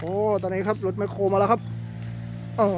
โอ้ตอนนี้ครับรถแมคโครมาแล้วครับอ๋อ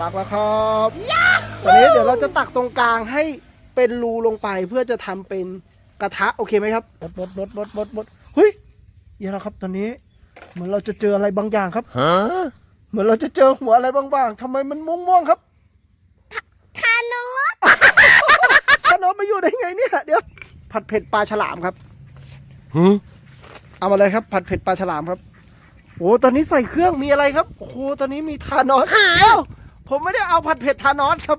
ตักแล้วครับตอนนี้เดี๋ยวเราจะตักตรงกลางให้เป็นรูลงไปเพื่อจะทำเป็นกระทะโอเคไหมครับบดบดบดบดบดบดเฮ้ยเดี๋ยวนะครับตอนนี้ เหมือนเราจะเจออะไรบางอย่างครับ Huh? เหมือนเราจะเจอหัวอะไรบางๆทำไมมันม่วงๆครับคาโนตขนมมาอยู่ได้ไงเนี่ยเดี๋ยวผัดเผ็ดปลาฉลามครับ Huh? เอามาเลยครับ ผัดเผ็ดปลาฉลามครับ โอ้ตอนนี้ใส่เครื่องมีอะไรครับ โอ้โหตอนนี้มีทานอสเฮ้ยผมไม่ได้เอาผัดเผ็ดทานอสครับ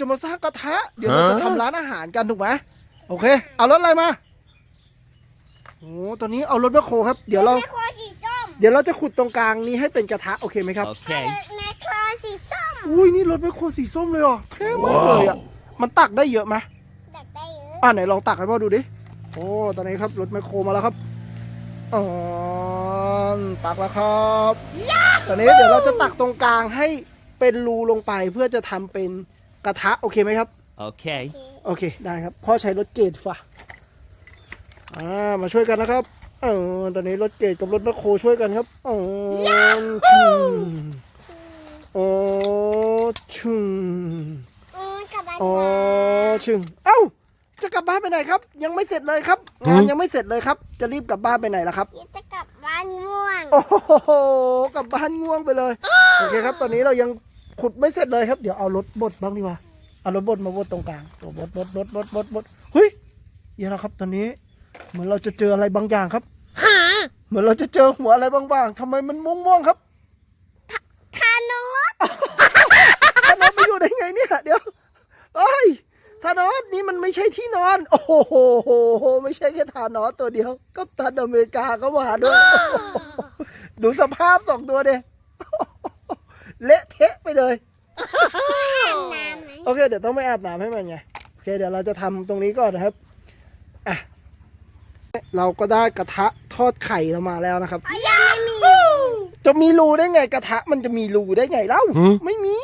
จะมาสร้างกระทะ เดี๋ยวเราจะทำร้านอาหารกันถูกไหมโอเค เอารถอะไรมาโอ้ตอนนี้เอารถแมคโครครับ เดี๋ยวเรา แมคโครสีส้มเดี๋ยวเราจะขุดตรงกลางนี้ให้เป็นกระทะโอเคไหมครับ Okay. แมคโครสีส้มอุ้ยนี่รถแมคโครสีส้มเลยเหรอเท่มากเลยอะ มันตักได้เยอะไหมดักได้เยอะอ่าไหนลองตักให้พ่อดูดิ โอ้ตอนนี้ครับรถแมคโครมาแล้วครับอ๋อตักแล้วครับ ตอนนี้เดี๋ยวเราจะตักตรงกลางให้เป็นรูลงไปเพื่อจะทำเป็น กระทะโอเคไหมครับ Okay. โอเคได้ครับพ่อใช้รถเกรดฝ่าอ่ามาช่วยกันนะครับเออตอนนี้รถเกรดกับรถแมคโครช่วยกันครับอ๋อชุงอ๋อชุงอืมกลับบ้านอ๋อก่อนชึงเอ้าจะกลับบ้านไปไหนครับ ยังไม่เสร็จเลยครับงานยังไม่เสร็จเลยครับ จะรีบกลับบ้านไปไหนล่ะครับคิดจะกลับบ้านง่วง โอ้โหกลับบ้านง่วงไปเลยโอเคครับ ตอนนี้เรายัง ขุดไม่เสร็จเลยครับ เดี๋ยวเอารถบดบ้างดีกว่าเอารถบดมาบดตรงกลางตัวบดบดบดบดบดบดเฮ้ยเดี๋ยวนะครับ ตอนนี้ เหมือนเราจะเจออะไรบางอย่างครับเหมือนเราจะเจอหัวอะไรบางๆทำไมมันม่วงๆครับคาโนตทานอสมาอยู่ได้ไงเนี่ย เดี๋ยวเอ้ยทานอสนี่มันไม่ใช่ที่นอน โอ้โหไม่ใช่แค่ทานอสตัวเดียว ก็ตันอเมริกาก็มาด้วย ดูสภาพสองตัวเดีย เละเทะไปเลยอาบน้ำไหมโอเค เดี๋ยวต้องไปอาบน้ำให้มันไงโอเค เดี๋ยวเราจะทำตรงนี้ก่อนนะครับอะเราก็ได้กระทะทอดไข่เรามาแล้วนะครับเพราะยังไม่มีจะมีรูได้ไงกระทะมันจะมีรูได้ไงเล่าหือไม่มี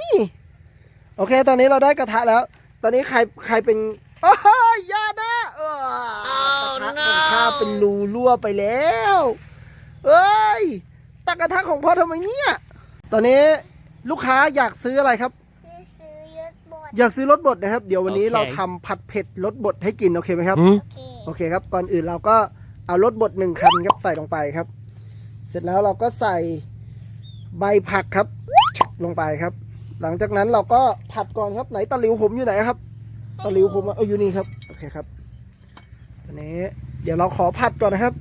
โอเค ตอนนี้เราได้กระทะแล้ว ตอนนี้ใครใครเป็นโอ้ยอยานะเออกระทะของข้าเป็นรูรั่วไปแล้วเอ้ยตักกระทะของพ่อทำไมเนี่ย ตอนนี้ ลูกค้าอยากซื้ออะไรครับคือซื้อยศบดอยากซื้อรสบดนะครับ เดี๋ยววันนี้โอเค เราทำผัดเผ็ดรสบดให้กินโอเคไหมครับ Hmm? โอเคโอเคครับ ก่อนอื่นเราก็เอารสบดหนึ่งคันครับใส่ลงไปครับ เสร็จแล้วเราก็ใส่ใบผักครับลงไปครับ หลังจากนั้นเราก็ผัดก่อนครับไหนตะหลิวผมอยู่ไหนครับ ตะหลิวผมอะเอออยู่นี่ครับ โอเคครับอันนี้ เดี๋ยวเราขอผัดก่อนนะครับ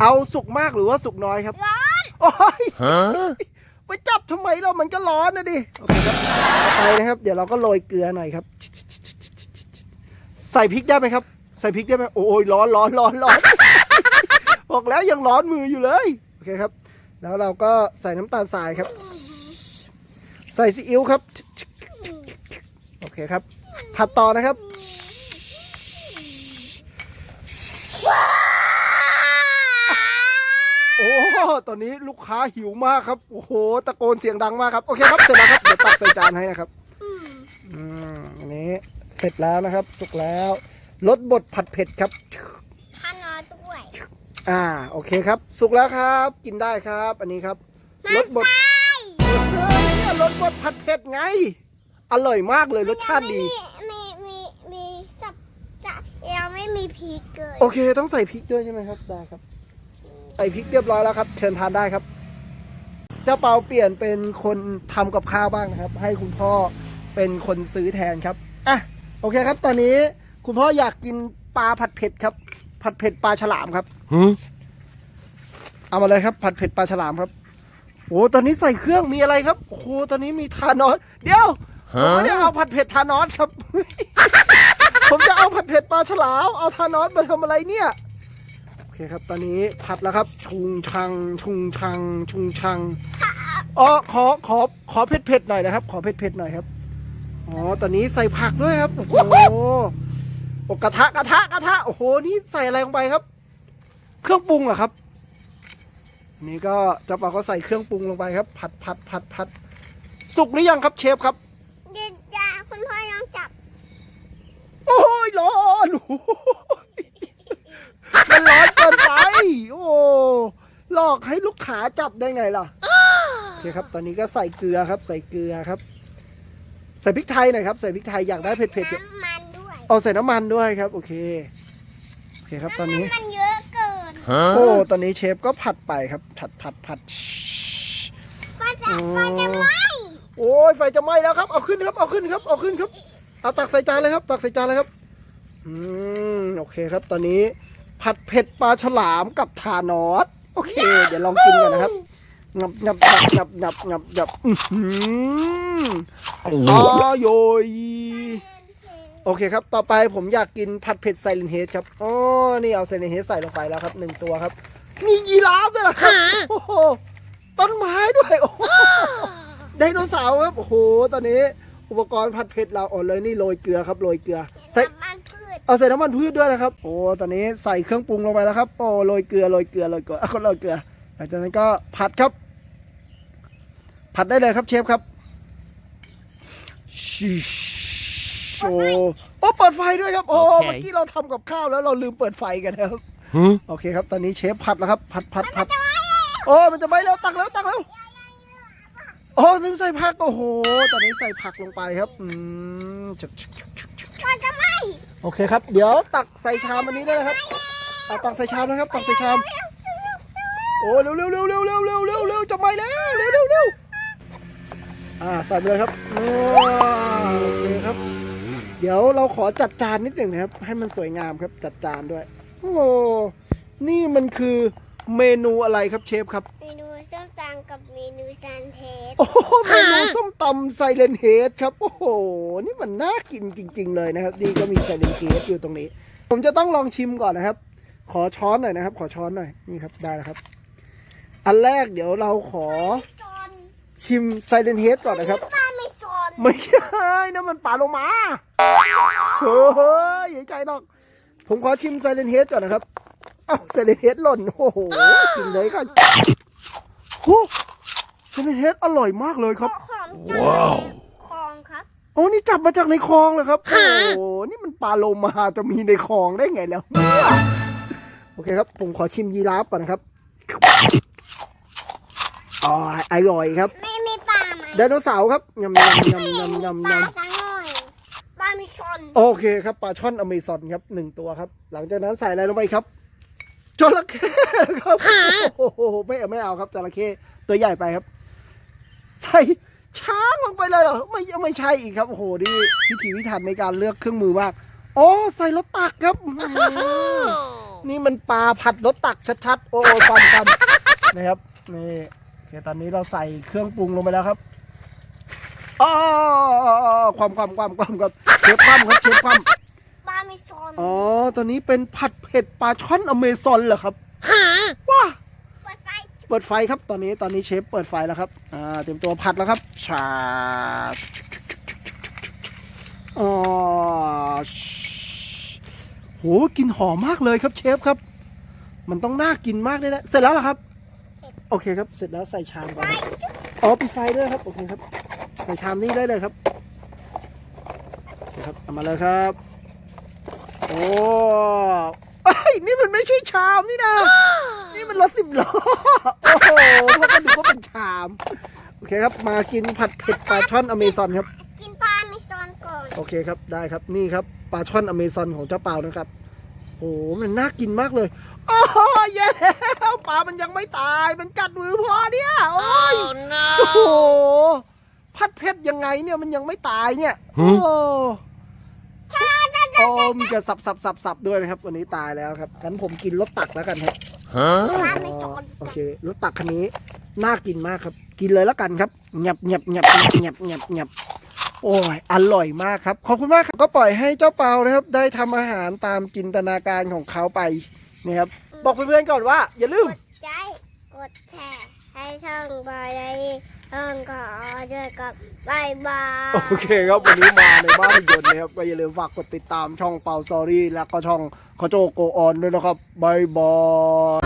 เอาสุกมากหรือว่าสุกน้อยครับ ร้อน โอ้ย Huh? ไปจับทำไมเรามันก็ร้อนนะดิโอเคครับต่อไปนะครับ เดี๋ยวเราก็โรยเกลือหน่อยครับ ใส่พริกได้ไหมครับ ใส่พริกได้ไหมโอ้ยร้อนร้อนร้อนร้อนบอกแล้วยังร้อนมืออยู่เลยโอเคครับ แล้วเราก็ใส่น้ำตาลทรายครับ ใส่ซีอิ๊วครับ โอเคครับ ผัดต่อนะครับ โอ้ ตอนนี้ลูกค้าหิวมากครับ โอ้โห ตะโกนเสียงดังมากครับ โอเคครับ เสร็จแล้วครับ เดี๋ยวตักใส่จานให้นะครับ อืมอืมอันนี้เสร็จแล้วนะครับ สุกแล้ว รสบดผัดเผ็ดครับคานอตด้วยอ่า โอเคครับ สุกแล้วครับ กินได้ครับ อันนี้ครับ รสบดเฮ้ยเนี่ยรสบดผัดเผ็ดไง อร่อยมากเลย รสชาติดี มีมีมีสับจะยังไม่มีพริกเลย โอเค ต้องใส่พริกด้วยใช่ไหมครับ ได้ครับ ใส่พริกเรียบร้อยแล้วครับ เชิญทานได้ครับเจ้าเปาเปลี่ยนเป็นคนทำกับข้าวบ้างนะครับ ให้คุณพ่อเป็นคนซื้อแทนครับอะโอเคครับ ตอนนี้คุณพ่ออยากกินปลาผัดเผ็ดครับ ผัดเผ็ดปลาฉลามครับ Hmm? เอามาเลยครับ ผัดเผ็ดปลาฉลามครับโอ้ตอนนี้ใส่เครื่องมีอะไรครับโอ้โหตอนนี้มีทานอสเดี๋ยวผมไม่ได้เอาผัดเผ็ดทานอสครับ ผมจะเอาผัดเผ็ดปลาฉลามเอาทานอสมาทำอะไรเนี่ยโอ เคครับ ตอนนี้ผัดแล้วครับ ชุงชัง ชุงชัง ชุงชังอ๋อขอขอขอเผ็ดเผ็ดๆหน่อยนะครับ ขอเผ็ดเผ็ดๆหน่อยครับอ๋อตอนนี้ใส่ผักด้วยครับโอ้โหโอ้กระทะกระทะกระทะโอ้โหนี่ใส่อะไรลงไปครับ เครื่องปรุงเหรอครับ นี่ก็เจ้าป่าก็ใส่เครื่องปรุงลงไปครับ ผัดผัดผัดผัดสุกหรือยังครับเชฟครับเดี๋ยวจะคุณพ่อลองจับ โอ้ยร้อนโอ้ย มันร้อนเกินไป โอ้หลอกให้ลูกค้าจับได้ไงล่ะโอเคครับ ตอนนี้ก็ใส่เกลือครับ ใส่เกลือครับ ใส่พริกไทยหน่อยครับ ใส่พริกไทยอยากได้เผ็ดๆน้ำมันด้วยเอาใส่น้ำมันด้วยครับ โอเค โอเคครับ ตอนนี้ำมันเยอะเกินโอ้ ตอนนี้เชฟก็ผัดไปครับ ผัดผัดผัด ไฟจะไฟจะไหม้โอ้ยไฟจะไหม้แล้วครับ เอาขึ้นครับ เอาขึ้นครับ เอาขึ้นครับ เอาตักใส่จานเลยครับ ตักใส่จานเลยครับ อืม โอเคครับ ตอนนี้ ผัดเผ็ดปลาฉลามกับทานอสโอเค เดี๋ยวลองกินกันนะครับงับงับงับงับงับงับงับอื้อหืออโยยโอเคครับ ต่อไปผมอยากกินผัดเผ็ดไซเลนเฮดครับอ๋อนี่เอาไซเลนเฮดใส่ลงไปแล้วครับหนึ่งตัวครับ มียีราฟด้วยเหรอครับโอ้โหต้นไม้ด้วยโอ้โหไดโนเสาร์ครับโอ้โหตอนนี้ อุปกรณ์ผัดเผ็ดเราอ่อนเลยนี่โรยเกลือครับโรยเกลือใส่น้ำมันพืช เอาใส่น้ำมันพืชด้วยนะครับ โอ้ ตอนนี้ใส่เครื่องปรุงลงไปแล้วครับ โอ้ โรยเกลือ โรยเกลือ โรยเกลืออะโรยเกลือ หลังจากนั้นก็ผัดครับ ผัดได้เลยครับเชฟครับชิชโอ้โอ้เปิดไฟด้วยครับ โอ้โอเคเมื่อกี้เราทำกับข้าวแล้วเราลืมเปิดไฟกันนะครับ Huh? โอเคครับ ตอนนี้เชฟผัดแล้วครับ ผัดผัดผัด โอ้ มันจะไม่แล้วตักแล้วตักแล้วโอ้ลืมใส่ผัก โอ้โห ตอนนี้ใส่ผักลงไปครับ อืมชึกชึกชึกชึกชึกไฟจะไหม้ โอเคครับ เดี๋ยวตักใส่ชามอันนี้ได้เลยครับอะตักใส่ชามนะครับ ตักใส่ชาม โอ้เร็วเร็วเร็วเร็วเร็วเร็วเร็วเร็วจะไม่แล้วเร็วเร็วเร็วอ่าใส่ไปเลยครับโอเคครับ เดี๋ยวเราขอจัดจานนิดหนึ่งนะครับ ให้มันสวยงามครับจัดจานด้วย โอ้นี่มันคือเมนูอะไรครับเชฟครับ เมนู กับเมนูซันเทสโอ้โหเมนูส้มตำไซเลนเฮดครับ โอ้โห นี่มันน่ากินจริง ๆ เลยนะครับนี่ก็มีไซเลนเฮดอยู่ตรงนี้ ผมจะต้องลองชิมก่อนนะครับ ขอช้อนหน่อยนะครับ ขอช้อนหน่อย นี่ครับ ได้แล้วครับ อันแรกเดี๋ยวเราขอซอนชิมไซเลนเฮดก่อนนะครับป้าไม่ซอนไม่ใช่นะมันปลาโลมาเฮ้ยอย่าใจหรอก ผมขอชิมไซเลนเฮดก่อนนะครับอ้าวไซเลนเฮดหล่น โอ้โห กินเลยกัน โอ้ไซเลนเฮดอร่อยมากเลยครับ ของจากคลองครับ โอ้นี่จับมาจากในคลองเลยครับ โอ้โหนี่มันปลาโลมาจะมีในคลองได้ไงแล้วเนี่ยโอเคครับ ผมขอชิมยีราฟก่อนนะครับอ๋ออร่อยครับ ไม่มีปลาไหมไดโนเสาร์ครับยำยำยำยำยำปลายำ สักหน่อยปลามีชน โอเคครับปลาช่อนอเมซอนครับหนึ่งตัวครับ หลังจากนั้นใส่อะไรลงไปครับ จระเข้ครับโอ้โหไม่เอาไม่เอาครับจระเข้ตัวใหญ่ไปครับ ใส่ช้างลงไปเลยเหรอไม่ไม่ใช่อีกครับโอ้โหนี่พิถีพิถันในการเลือกเครื่องมือมากอ๋อใส่รถตักครับอื้อหือนี่มันปลาผัดรถตักชัดๆ โอ้ฟันฟันนะครับนี่โอเคตอนนี้เราใส่เครื่องปรุงลงไปแล้วครับอ๋อความความความความครับเชฟคว่ำครับเชฟคว่ำปลามี ชนอ๋อตอนนี้เป็นผัดเผ็ดปลาช่อนอเมซอนเหรอครับว้าเปิดไฟเปิดไฟครับตอนนี้ตอนนี้เชฟเปิดไฟแล้วครับอ่าเตรียมตัวผัดแล้วครับชาอ๋อโหกลินหอมมากเลยครับเชฟครับ มันต้องน่ากินมากเลยนะเสร็จแล้วเหรอครับ โอเคครับเสร็จแล้วใส่ชามก่อนครับอ๋อปิดไฟด้วยครับโอเคครับ ใส่ชามนี้ได้เลยครับโอเคครับเอามาเลยครับโอ้ ไอ้ยนี่มันไม่ใช่ชามนี่นะ นี่มันรถสิบล้อ โอ้โหพวกก็ดูว่าเป็นชาม โอเคครับ มากินผัดเผ็ดปลาช่อนอเมซอนครับ กินปลามีชนก่อน โอเคครับ ได้ครับ นี่ครับ ปลาช่อนอเมซอนของเจ้าเปานะครับ โอ้โห มันน่ากินมากเลย โอ้โหแย่แล้วปลามันยังไม่ตาย มันกัดมือพ่อเนี่ย โอ้ยโอ้โห ผัดเผ็ดยังไงเนี่ย มันยังไม่ตายเนี่ย โอ้ โอ้มีกระสับสับสับสับด้วยนะครับ วันนี้ตายแล้วครับงั้นผมกินรถตักแล้วกันครับ Huh? ปลามีชนโอเครถตักคันนี้น่ากินมากครับ กินเลยแล้วกันครับเงียบเงียบเงียบเงียบเงียบเงียบเงียบโอ้ย อร่อยมากครับ ขอบคุณมากครับ ก็ปล่อยให้เจ้าเปานะครับ ได้ทำอาหารตามจินตนาการของเขาไปนะครับ บอกเพื่อนๆก่อนว่า อย่าลืม กดใจ กดแชร์ ให้ช่องบอยได้ ต้องขอด้วยกับบายบายโอเคครับวันนี้มาในบ้านยนต์นะครับก็อย่าลืมฝากกดติดตามช่องเปาซอรี่และก็ช่องขโจโกออนด้วยนะครับบายบาย